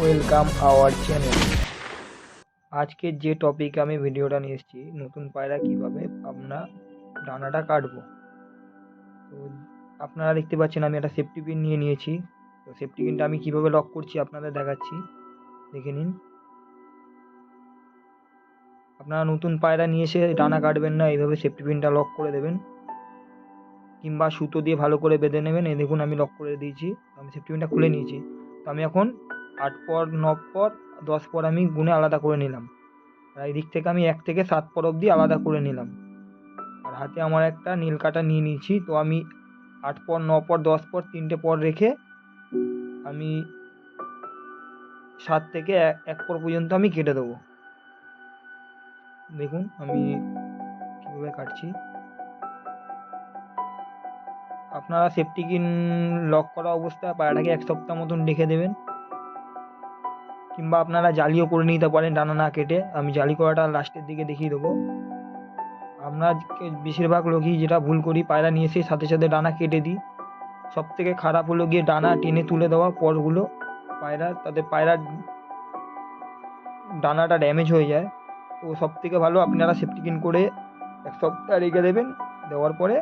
Welcome our channel আজকের যে topic আমি ভিডিওটা নিয়ে এসেছি, নতুন পায়রা কীভাবে আমরা ডানাটা কাটবো? তো আপনারা দেখতে পাচ্ছেন আমি একটা সেফটি পিন নিয়ে নিয়েছি। তো সেফটি পিনটা আমি কীভাবে লক করছি আপনাদের দেখাচ্ছি। দেখে নিন। আপনারা নতুন পায়রা নিয়ে এসে ডানা কাটবেন না, এইভাবে সেফটি পিনটা লক করে দেবেন। কিংবা সুতো দিয়ে ভালো করে বেঁধে নেবেন। এই দেখুন আমি লক করে দিয়েছি। আমি সেফটি পিনটা খুলে নিয়েছি। তো আমি এখন আট পর, ন পর, দশ পর আমি গুনে আলাদা করে নিলাম। আর এই দিক থেকে আমি এক থেকে সাত পর অবধি আলাদা করে নিলাম। আর হাতে আমার একটা নীল কাটা নিয়ে নিয়েছি, তো আমি আট পর, ন পর, দশ পর তিনটে পর রেখে আমি সাত থেকে এক- এক পর পর্যন্ত আমি কেটে দেবো। দেখুন, আমি কীভাবে কাটছি। আপনারা সেফটি কিন লক করা অবস্থায় পায়রাটাকে এক সপ্তাহ মতন রেখে দেবেন। কিংবা আপনারা জালিও করে নিতে পারেন ডানা না কেটে। আমি জালি করাটা লাস্টের দিকে দেখিয়ে দেবো। আমরা বেশিরভাগ লোকই যেটা ভুল করি, পায়রা নিয়ে এসে সাথে সাথে ডানা কেটে দিই। সব থেকে খারাপ হলো গিয়ে ডানা টেনে তুলে দেওয়া পরগুলো পায়রা, তাতে পায়রার ডানাটা ড্যামেজ হয়ে যায়। তো সব থেকে ভালো আপনারা সেফটি কিন করে এক সপ্তাহ রেখে দেবেন। দেওয়ার পরে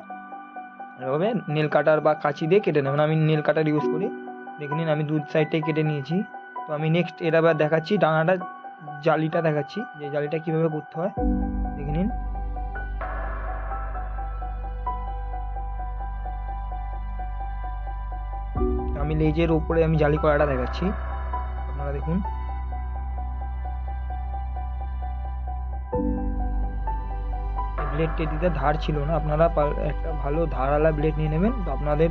এভাবে নেল কাটার বা কাঁচি দিয়ে কেটে নেবেন। আমি নেল কাটার ইউজ করি। দেখে নিন, আমি দু সাইডটাই কেটে নিয়েছি। তো আমি নেক্সট এর আবার দেখাচ্ছি, ডানাটা, জালিটা দেখাচ্ছি, যে জালিটা কীভাবে করতে হয়, দেখে নিন। আমি লেজের উপরে আমি জালি করাটা দেখাচ্ছি, আপনারা দেখুন। ব্লেড টেডিতে ধার ছিল না, আপনারা একটা ভালো ধারালা ব্লেড নিয়ে নেবেন, তো আপনাদের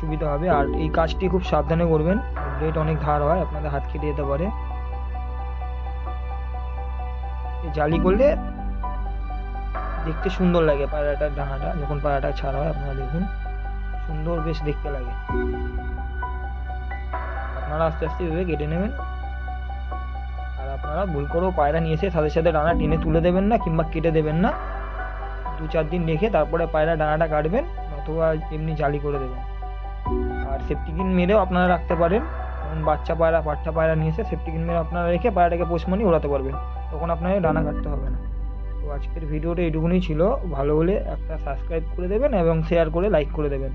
সুবিধা হবে। আর এই কাজটি খুব সাবধানে করবেন। ব্লেড অনেক ধার হয়, আপনাদের হাত কেটে যেতে পারে। জালি করলে দেখতে সুন্দর লাগে পায়রাটার ডানাটা। যখন পায়রাটা ছাড়া হয়, আপনারা দেখুন সুন্দর বেশ দেখতে লাগে। আপনারা আস্তে আস্তে এভাবে কেটে নেবেন। আর আপনারা ভুল করেও পায়রা নিয়ে এসে সাথে সাথে ডানা টেনে তুলে দেবেন না কিংবা কেটে দেবেন না। দু চার দিন রেখে তারপরে পায়রা ডানাটা কাটবেন অথবা এমনি জালি করে দেবেন। আর সেফটিকিন মেরেও আপনারা রাখতে পারেন। যেমন বাচ্চা পায়রা পাট্টা পায়রা নিয়ে এসে সেফটিকিন মেরে আপনারা রেখে পায়রাটাকে পোষ পোষমানি ওড়াতে পারবেন। তখন আপনাদের ডানা কাটতে হবে না। তো আজকের ভিডিওটা এইটুকুনি ছিল। ভালো হলে একটা সাবস্ক্রাইব করে দেবেন এবং শেয়ার করে লাইক করে দেবেন।